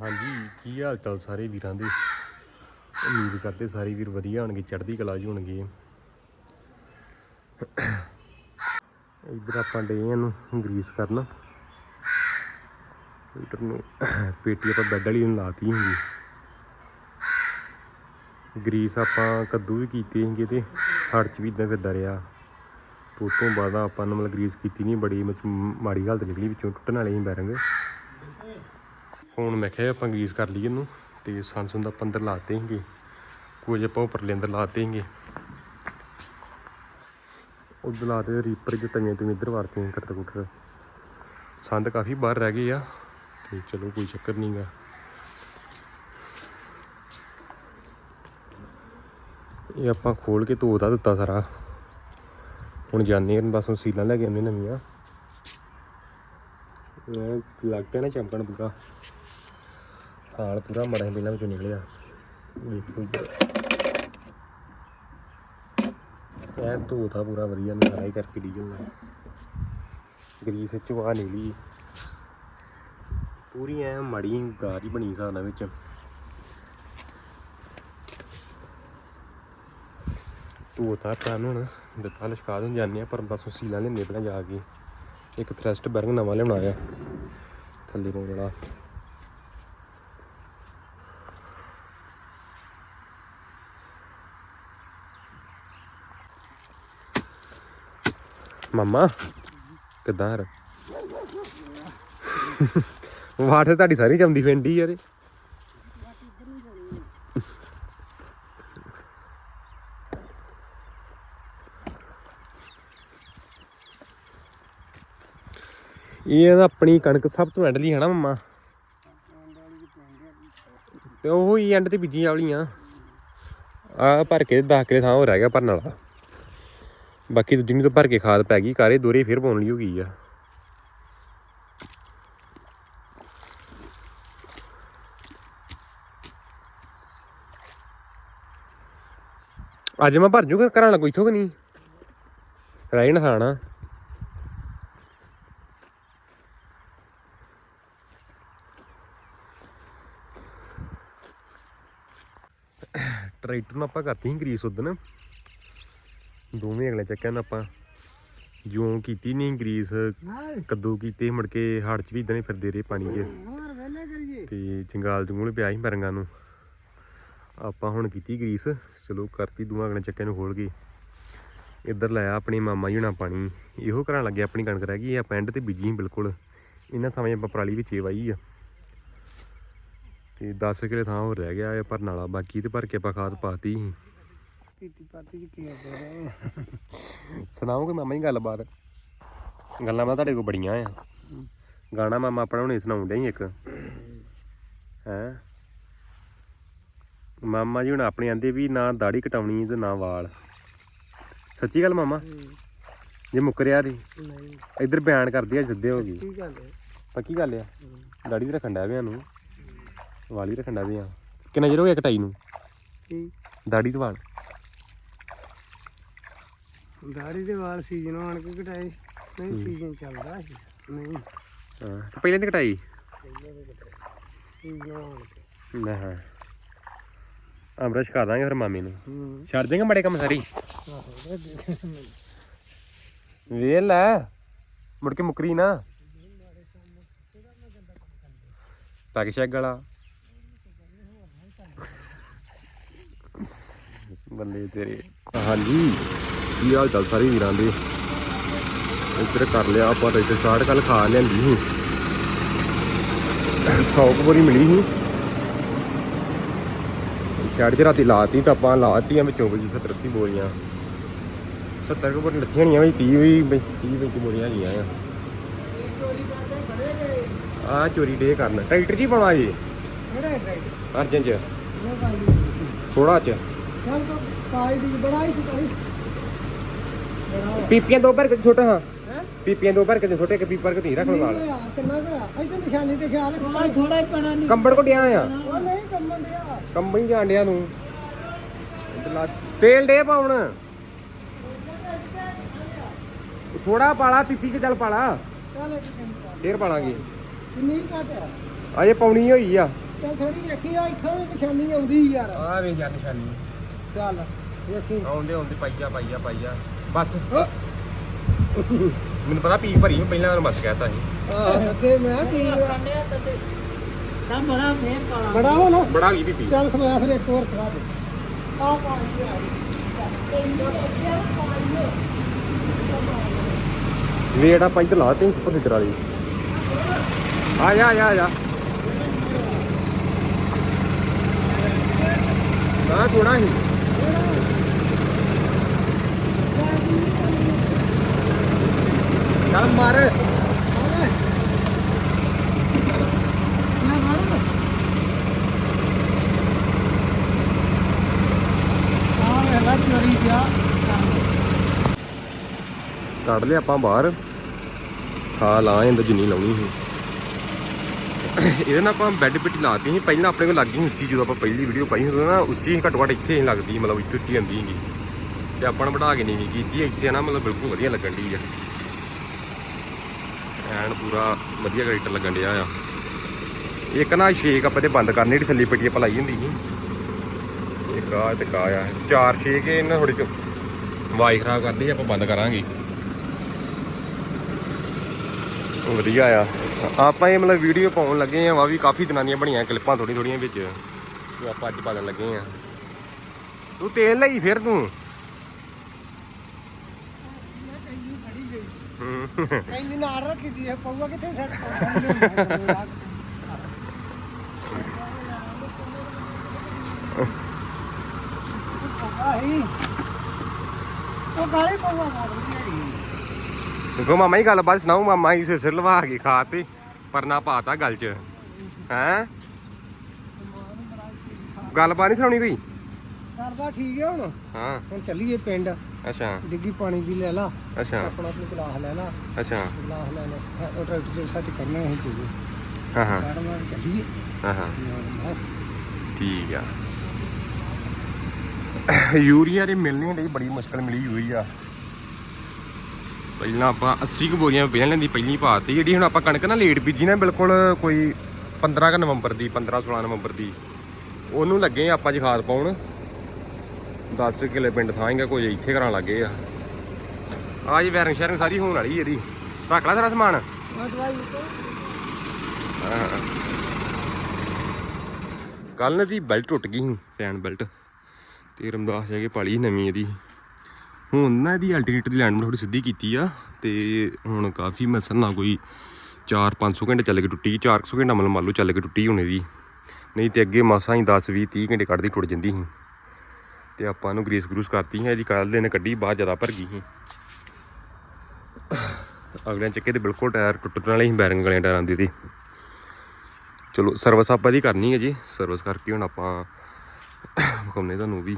ਹਾਂਜੀ, ਕੀ ਹਾਲ ਚਾਲ ਸਾਰੇ ਵੀਰਾਂ ਦੇ? ਉਮੀਦ ਕਰਦੇ ਸਾਰੇ ਵੀਰ ਵਧੀਆ ਹੋਣਗੇ, ਚੜ੍ਹਦੀ ਕਲਾ 'ਚ ਹੋਣਗੇ। ਇੱਧਰ ਆਪਾਂ ਡੇ ਨੂੰ ਗਰੀਸ ਕਰਨ। ਇੱਧਰ ਨੂੰ ਪੇਟੀ ਆਪਾਂ ਬੈੱਡ ਵਾਲੀ ਨੂੰ ਲਾਤੀ ਹੈਗੀ ਗਰੀਸ ਆਪਾਂ ਕੱਦੂ ਵੀ ਕੀਤੇ ਹੈਗੇ ਤੇ ਹੜ ਚ ਵੀ ਇਦਾਂ ਫਿਰਦਾ ਰਿਹਾ। ਤੇ ਉਸ ਤੋਂ ਬਾਅਦ ਆਪਾਂ ਨੇ ਮਤਲਬ ਗਰੀਸ ਕੀਤੀ ਨਹੀਂ ਬੜੀ ਮਾੜੀ ਹਾਲਤ ਨਿਕਲੀ ਵਿੱਚੋਂ, ਟੁੱਟਣ ਵਾਲੇ ਸੀ ਬੈਰੰਗ। ਹੁਣ ਮੈਂ ਕਿਹਾ ਆਪਾਂ ਗਰੀਸ ਕਰ ਲਈਏ ਇਹਨੂੰ ਤੇ ਸੰਸੁੰ ਦਾ ਆਪਾਂ ਅੰਦਰ ਲਾਤੇ ਸੀਗੇ ਕੁਝ ਆਪਾਂ ਉੱਪਰਲੇ ਅੰਦਰ ਲਾਤੇ ਸੀਗੇ ਉਧਰ ਲਾਤੇ ਰੀਪਰ ਦੇ ਤਵੀਆਂ ਤੇ ਇੱਧਰ ਵਰਤੀਆਂ ਕਟਰ ਕੁਟਰ। ਸੰਦ ਕਾਫੀ ਬਾਹਰ ਰਹਿ ਗਏ ਆ ਤੇ ਚਲੋ ਕੋਈ ਚੱਕਰ ਨਹੀਂਗਾ ਇਹ ਆਪਾਂ ਖੋਲ ਕੇ ਧੋ ਧੋਤਾ ਦਿੱਤਾ ਸਾਰਾ। ਹੁਣ ਜਾਂਦੇ ਹਾਂ, ਬਸ ਉਹ ਸੀਲਾਂ ਲੈ ਕੇ ਆਉਂਦੇ ਨਵੀਆਂ। ਲੱਗ ਪਿਆ ਨਾ ਚਮਕਣ ਪੂਰਾ। ਹਾਲ ਪੂਰਾ ਮੜਾ ਪਹਿਲਾਂ ਵਿੱਚੋਂ ਨਿਕਲਿਆ। ਵੇਖੋ ਇਹ ਧੋਤਾ ਪੂਰਾ ਵਧੀਆ ਨਜ਼ਾਰਾ ਹੀ ਕਰਕੇ ਡੀਜ਼ਲ ਨਾਲ ਗਰੀਸ ਵਿੱਚ ਆ ਨਿਕਲੀ ਪੂਰੀ ਐ ਮੜੀ ਗਾਜ ਹੀ ਬਣੀ ਹਿਸਾਬ ਵਿੱਚ। ਧੋਤਾ ਤਾਂ ਹੁਣ ਦਿੱਤਾ ਲਸ਼ਕਾ ਨੂੰ ਜਾਂਦੇ ਆ, ਪਰ ਬਸ ਉਹ ਸੀਲਾਂ ਲੈਂਦੇ ਪਹਿਲਾਂ ਜਾ ਕੇ। ਇੱਕ ਥ੍ਰਸਟ ਬੈਰਿੰਗ ਨਵਾਂ ਲਿਆਉਣਾ ਆ। ਥੱਲੇ ਪਾਉਣ ਵਾਲਾ। ਮੰਮਾ, ਕਿਦਾਂ ਹਰ ਵਾਟ ਤੁਹਾਡੀ ਸਾਰੀ ਜੰਮਦੀ ਫੈਂਡੀ ਯਾਰ ਇਹ। ਇਹ ਆਪਣੀ ਕਣਕ ਸਭ ਤੋਂ ਐਂਡ ਹੈ ਨਾ ਮੰਮਾ। ਤੇ ਉਹ ਹੀ ਐਂਡ ਤੇ ਬੀਜੀਆਂ ਵਾਲੀਆਂ। ਆ ਭਰ ਕੇ 10 ਕਿਲੇ ਥਾਂ ਹੋ ਰਹਿ ਗਿਆ ਭਰਨ ਵਾਲਾ। ਬਾਕੀ ਦੂਜੀ ਨੂੰ ਤਾਂ ਭਰ ਕੇ ਖਾਦ ਪੈ ਗਈ ਕਾਰੇ ਦੋਰੇ ਫਿਰ ਪਾਉਣ ਲਈ ਹੋ ਗਈ ਆ। ਅੱਜ ਮੈਂ ਭਰ ਜੂ ਘਰਾਂ ਵਾਲਾ ਕੋਈ ਇਥੋਂ ਕਿ ਨਹੀਂ? ਰਾਈ ਨਾ। ਖਾਣਾ ਟਰੈਕਟਰ ਨੂੰ ਆਪਾਂ ਕਰਤੀ ਸੀ ਗਰੀਸ ਉਦਨ ਦੋਵੇਂ ਅਗਲੇ ਚੱਕਿਆਂ ਨੂੰ ਆਪਾਂ। ਜਿਉਂ ਕੀਤੀ ਨਹੀਂ ਗਰੀਸ ਕੱਦੂ ਕੀਤੇ ਮੁੜ ਕੇ ਹੜ ਚ ਵੀ ਇਦਾਂ ਹੀ ਫਿਰਦੇ ਰਹੇ ਪਾਣੀ 'ਚ। ਤੇ ਜੰਗਾਲ ਜੰਗੂਲ ਪਿਆ ਸੀ ਬਰੰਗਾਂ ਨੂੰ। ਆਪਾਂ ਹੁਣ ਕੀਤੀ ਗਰੀਸ। ਚਲੋ ਕਰਤੀ ਦੋਵਾਂ ਅਗਲੇ ਚੱਕਿਆਂ ਨੂੰ ਖੋਲ ਕੇ। ਇੱਧਰ ਲਾਇਆ ਆਪਣੀ ਮਾਮਾ ਜੀ ਹੁਣਾਂ ਪਾਣੀ। ਇਹੋ ਕਰਾਂ ਲੱਗੇ ਆਪਣੀ ਕਣਕ ਰਹਿ ਗਈ ਆ ਪਿੰਡ ਤੇ ਬੀਜੀ ਬਿਲਕੁਲ। ਇਹਨਾਂ ਥਾਵੇਂ ਆਪਾਂ ਪਰਾਲੀ ਵਿੱਚ ਵਾਈ ਆ। ਤੇ 10 ਕਿਲੇ ਥਾਂ ਹੋਰ ਰਹਿ ਗਿਆ ਇਹ ਭਰਨ ਵਾਲਾ ਬਾਕੀ ਤੇ ਭਰ ਕੇ ਆਪਾਂ ਖਾਦ ਪਾਤੀ ਸੀ। ਪੀਤੀ ਪਾਤੀ ਚ ਕੀ ਕਰਦੇ ਸੁਣਾਓ ਕੋਈ ਮਾਮਾ ਜੀ ਗੱਲਬਾਤ? ਗੱਲਾਂ ਮੈਂ ਤੁਹਾਡੇ ਕੋਲ ਬੜੀਆਂ ਆ। ਗਾਣਾ ਮਾਮਾ ਆਪਣਾ ਹੁਣੇ ਸੁਣਾਉਣ ਡਿਆ ਸੀ ਇੱਕ। ਹੈ? ਮਾਮਾ ਜੀ ਹੁਣ ਆਪਣੇ ਆਂਦੇ ਵੀ ਨਾ ਦਾੜੀ ਕਟਾਉਣੀ ਤੇ ਨਾ ਵਾਲ। ਸੱਚੀ ਗੱਲ ਮਾਮਾ? ਜੇ ਮੁੱਕਰਿਆ ਦੀ ਨਹੀਂ। ਇੱਧਰ ਬਿਆਨ ਕਰਦੀ ਆ ਸਿੱਧੇ ਹੋ ਗਈ। ਕੀ ਗੱਲ ਹੈ। ਪੱਕੀ ਗੱਲ ਆ? ਦਾੜੀ ਤੇ ਰੱਖਣ ਡਿਆ ਵਿਆਂ ਨੂੰ ਵਾਲ ਰੱਖਣ ਡਿਆ ਵਿਆਂ ਕਿੰਨਾ ਚਿਰ ਹੋ ਗਿਆ ਕਟਾਈ ਨੂੰ? ਕੀ? ਦਾੜੀ ਤੇ ਵਾਲ। ਦਾੜੀ ਦੇ ਵਾਲ ਸੀਜ਼ਨ ਆਣ ਕੇ ਕਟਾਏ ਨਹੀਂ ਸੀਜ਼ਨ ਚੱਲਦਾ ਸੀ। ਨਹੀਂ। ਹਾਂ ਤੇ ਪਹਿਲਾਂ ਦੀ ਕਟਾਈ ਸੀਜ਼ਨ ਆਣ ਕੇ। ਮੈਂ ਹਾਂ। ਅਮਰਾ ਛਕਾ ਦਾਂਗੇ ਫਿਰ ਮਾਮੇ ਨੂੰ। ਹੂੰ। ਛੱਡ ਦੇਂਗੇ ਬੜੇ ਕੰਮ ਸਾਰੀ? ਆਹੋ ਵੇਲ ਲੈ। ਮੁੜ ਕੇ ਮੁਕਰੀ ਨਾ। ਪੈਕ ਸ਼ੈਕ ਗਲਾ ਬੱਲੇ ਤੇਰੇ। ਹਾਂਜੀ। ਕੀ ਹਾਲ ਚਾਲ ਸਾਰੇ ਵੀਰਾਂ ਦੇ? ਇੱਧਰ ਕਰ ਲਿਆ ਆਪਾਂ ਰਜਿਸਟਰ ਸਟਾਰਟ ਕੱਲ ਖਾ ਲਿਆਂਦੀ ਸੀ। 100 ਕੁ ਬੋਰੀ ਮਿਲੀ ਸੀ। ਸ਼ਾਇਦ ਚ ਰਾਤੀ ਲਾਤੀ ਤਾਂ ਆਪਾਂ ਲਾਤੀਆਂ ਵਿੱਚੋਂ ਵੀ 70 80 ਬੋਰੀਆਂ। 70 ਕੁ ਬੋਰੀਆਂ ਲੱਥੀਆਂ ਹੋਣੀਆਂ ਵੀ 30 ਵੀ 30 ਵਿੱਚ ਬੋਰੀਆਂ ਹੈਗੀਆਂ ਆ। ਆ ਚੋਰੀ ਡੇ ਕਰਨ। ਟਰੈਕਟਰ ਹੀ ਪਾਉਣਾ ਜੀ ਅਰਜਨ 'ਚ। ਥੋੜਾ 'ਚ। ਚੱਲ ਤਾਂ ਕਾਈ ਦੀ ਬੜਾ ਪੀਪੀਆਂ ਦੋ ਭਰ ਕੇ ਛੋਟਾ ਹਾਂ। ਪੀਪੀਆਂ ਦੋ ਭਰ ਕੇ ਛੋਟੇ ਇੱਕ ਪੀਪਰ ਕੇ ਧੀ ਰੱਖ ਨਾਲ। ਕਿੰਨਾ ਕੁ ਆ? ਇੱਥੇ ਨਿਸ਼ਾਨੀ ਤੇ ਖਿਆਲ ਰੱਖ ਥੋੜਾ ਹੀ ਪੈਣਾ ਨਹੀਂ। ਕੰਬੜ ਕੋ ਡਿਆ ਆ। ਉਹ ਨਹੀਂ ਕੰਮਣ ਦਿਆ ਕੰਬਣੀ ਜਾਂਡਿਆਂ ਨੂੰ ਤੇਲ ਡੇ ਪਾਉਣ ਥੋੜਾ ਪਾਲਾ ਪੀਪੀ ਕੇ ਚੱਲ ਪਾਲਾ। ਫੇਰ ਪਾਲਾਂਗੇ। ਕਿੰਨੀ ਘਟ ਆ? ਅਜੇ ਪਾਉਣੀ ਹੋਈ ਆ। ਚੱਲ ਥੋੜੀ ਵੇਖੀ ਆ ਇੱਥੋਂ ਵੀ ਨਿਸ਼ਾਨੀ ਆਉਂਦੀ ਯਾਰ। ਆ ਵੇ ਜਾਨ ਨਿਸ਼ਾਨੀ। ਚੱਲ ਵੇਖੀ। ਆਉਂਦੇ ਆਉਂਦੇ ਪਾਈਆ ਪਾਈਆ ਪਾਈਆ। ਬਸ। ਮੈਨੂੰ ਪਤਾ ਪੀਕ ਭਰੀ ਪਹਿਲਾਂ ਉਹਨੂੰ ਬਸ ਕਹਿਤਾ ਸੀ। ਆਹ ਦੱਦੇ ਮੈਂ ਕੀ। ਤਾਂ ਬੜਾ ਫੇਰ ਕਾਲਾ ਬੜਾ ਹੋ ਨਾ। ਬੜਾ ਗਈ ਪੀਪੀ ਚੱਲ ਖਵਾ ਫਿਰ ਇੱਕ ਹੋਰ ਖਵਾ ਦੇ ਆ ਪਾਣੀ ਆ ਵੇੜਾ ਆਪਾਂ ਇੱਧਰ ਲਾ ਤੇ ਸੁਪਰ ਹੀਟਰ ਵਾਲੀ। ਆ ਜਾ ਆ ਜਾ ਆ ਜਾ। ਨਾ ਥੋੜਾ ਹੀ ਚੱਲ ਮਾਰ। ਕੱਢ ਲਿਆ ਆਪਾਂ ਬਾਹਰ। ਖਾ ਲਾ ਜਾਂਦਾ ਜਿੰਨੀ ਲਾਉਣੀ ਸੀ। ਇਹਦੇ ਨਾਲ ਆਪਾਂ ਬੈੱਡ ਪਿੱਟ ਲਾਤੀ ਸੀ। ਪਹਿਲਾਂ ਆਪਣੇ ਕੋਲ ਲੱਗੀ ਸੀ ਉੱਚੀ ਜਦੋਂ ਆਪਾਂ ਪਹਿਲੀ ਵੀਡੀਓ ਪਾਈ ਸੀ ਨਾ ਉੱਚੀ ਘੱਟੋ ਘੱਟ ਇੱਥੇ ਹੀ ਲੱਗਦੀ ਮਤਲਬ ਇੱਥੇ ਉੱਚੀ ਆਉਂਦੀ ਸੀਗੀ। ਤੇ ਆਪਾਂ ਨੇ ਵਧਾ ਕੇ ਨੀਵੀਂ ਕੀਤੀ, ਇੱਥੇ ਨਾ ਮਤਲਬ ਬਿਲਕੁਲ ਵਧੀਆ ਲੱਗਣ ਦੀ ਆ। ਐਨ ਪੂਰਾ ਵਧੀਆ ਗਾਈਟਰ ਲੱਗਣ ਡਿਆ ਆ। ਇੱਕ ਨਾ ਛੇਕ ਆਪਾਂ ਤੇ ਬੰਦ ਕਰਨੀ, ਜਿਹੜੀ ਥੱਲੇ ਪੱਟੀ ਆਪਾਂ ਲਾਈ ਹੁੰਦੀ ਸੀ। ਇੱਕ ਆ ਤੇ ਕਾ ਆ। ਚਾਰ ਛੇਕ ਇਹਨਾਂ ਥੋੜੀ ਜਿਹੀ ਵਾਈ ਖਰਾਬ ਕਰਦੀ ਆਪਾਂ ਬੰਦ ਕਰਾਂਗੇ। ਵਧੀਆ ਆ। ਆਪਾਂ ਇਹ ਮਤਲਬ ਵੀਡੀਓ ਪਾਉਣ ਲੱਗੇ ਆ, ਵਾ ਵੀ ਕਾਫੀ ਦਿਨਾਂ ਦੀਆਂ ਬਣੀਆਂ ਕਲਿੱਪਾਂ ਥੋੜੀ ਥੋੜੀਆਂ ਵਿੱਚ। ਜੋ ਆਪਾਂ ਅੱਜ ਪਾਣ ਲੱਗੇ ਆ। ਤੂੰ ਤੇਲ ਲਈ ਫਿਰ ਤੂੰ ਹੂੰ। ਇੰਨੀ ਨਾਲ ਰੱਖੀ ਦੀ ਹੈ ਪਊਆ ਕਿੱਥੇ ਸੈੱਟ ਆਹੀ। ਉਹ ਗਾਲੀ ਪਊਆ ਮਾਮਾ ਹੀ ਗੱਲਬਾਤ ਸੁਣਾਉ ਮਾਮਾ ਹੀ ਸਿਰ ਲਵਾ ਕੇ ਖਾ ਤੇ ਪਰਨਾ ਪਾਤਾ ਗੱਲ 'ਚ। ਹੈ? ਗੱਲਬਾਤ ਨਹੀਂ ਸੁਣਾਉਣੀ ਕੋਈ? ਗੱਲਬਾਤ ਠੀਕ ਹੈ ਹੁਣ? ਹਾਂ। ਹੁਣ ਚੱਲੀਏ ਪਿੰਡ। ਅੱਛਾ। ਡਿੱਗੀ ਪਾਣੀ ਦੀ ਲੈ ਲਾ ਅੱਛਾ। ਆਪਣਾ ਆਪਣੀ ਗਲਾਸ ਲੈ ਲਾ। ਅੱਛਾ। ਗਲਾਸ ਲੈ ਲੈ। ਉਹ ਟਰੈਕਟਰ ਦੇ ਸੱਚ ਕਰਨਾ ਹੈ ਤੂੰ ਹਾਂ ਹਾਂ। ਮੈਡਮ ਨਾਲ ਚੱਲੀਏ। ਹਾਂ ਹਾਂ। ਬਸ। ਠੀਕ ਆ। ਯੂਰੀਆ ਦੇ ਮਿਲਣੀ ਲਈ ਬੜੀ ਮੁਸ਼ਕਲ ਮਿਲੀ ਹੋਈ ਆ ਪਹਿਲਾਂ ਆਪਾਂ 80 ਕੁ ਬੋਰੀਆਂ ਪਹਿਲਾਂ ਲੈਂਦੀ ਪਹਿਲੀ ਪਾਤੀ ਜਿਹੜੀ ਹੁਣ ਆਪਾਂ ਕਣਕ ਨਾ ਲੇਟ ਬੀਜੀ ਨਾ ਬਿਲਕੁਲ ਕੋਈ 15 ਕੁ ਨਵੰਬਰ ਦੀ 15 16 ਨਵੰਬਰ ਦੀ। ਉਹਨੂੰ ਲੱਗੇ ਆਪਾਂ ਜੀ ਖਾਦ ਪਾਉਣ। 10 ਕਿਲੇ ਪਿੰਡ ਥਾਂਗਾ ਕੋਈ ਇੱਥੇ ਕਰਾਂ ਲੱਗੇ ਆ। ਆ ਜੀ ਵੈਰਿੰਗ ਸ਼ੈਰਿੰਗ ਸਾਰੀ ਹੋਣ ਵਾਲੀ ਇਹਦੀ। ਰੱਖ ਲੈ ਸਾਰਾ ਸਮਾਨ। ਕੱਲ ਨਾ ਦੀ ਬੈਲਟ ਟੁੱਟ ਗਈ ਸੀ ਫੈਨ ਬੈਲਟ ਤੇ ਰਮਦਾਸ ਜਾ ਕੇ ਪਾਲੀ ਨਵੀਂ ਇਹਦੀ। ਹੁਣ ਨਾ ਇਹਦੀ ਅਲਟਰਨੇਟਰ ਦੀ ਲਾਈਨ ਥੋੜੀ ਸਿੱਧੀ ਕੀਤੀ ਆ ਤੇ ਹੁਣ ਕਾਫੀ ਮਸਲ ਨਾ ਕੋਈ 4-500 ਘੰਟੇ ਚੱਲ ਕੇ ਟੁੱਟੀ 400 ਘੰਟਾ ਮਤਲਬ ਮੰਨ ਲਓ ਚੱਲ ਕੇ ਟੁੱਟੀ ਹੁਣ ਇਹਦੀ। ਨਹੀਂ ਤੇ ਅੱਗੇ ਮਾਸਾਂ ਹੀ 10 20 30 ਘੰਟੇ ਕੱਢਦੀ ਟੁੱਟ ਜਾਂਦੀ ਸੀ। ਤੇ ਆਪਾਂ ਨੂੰ ਗਰੀਸ ਗਰੂਸ ਕਰਤੀ ਹੈ ਇਹਦੀ ਕੱਲ ਦੇ ਨੇ ਕੱਢੀ ਬਾਹਰ ਜ਼ਿਆਦਾ ਭਰ ਗਈ ਸੀ। ਅਗਲੇ ਚੱਕੇ ਤੇ ਬਿਲਕੁਲ ਟਾਇਰ ਟੁੱਟਣ ਵਾਲੇ ਸੀ, ਬੈਰਿੰਗ ਵਾਲੇ ਟਾਇਰਾਂ ਦੀ ਸੀ ਚਲੋ, ਸਰਵਿਸ ਆਪਾਂ ਦੀ ਕਰਨੀ ਹੈ ਜੀ, ਸਰਵਿਸ ਕਰਕੇ ਹੁਣ ਆਪਾਂ ਵਿਖਾਉਂਦੇ ਤੁਹਾਨੂੰ ਵੀ।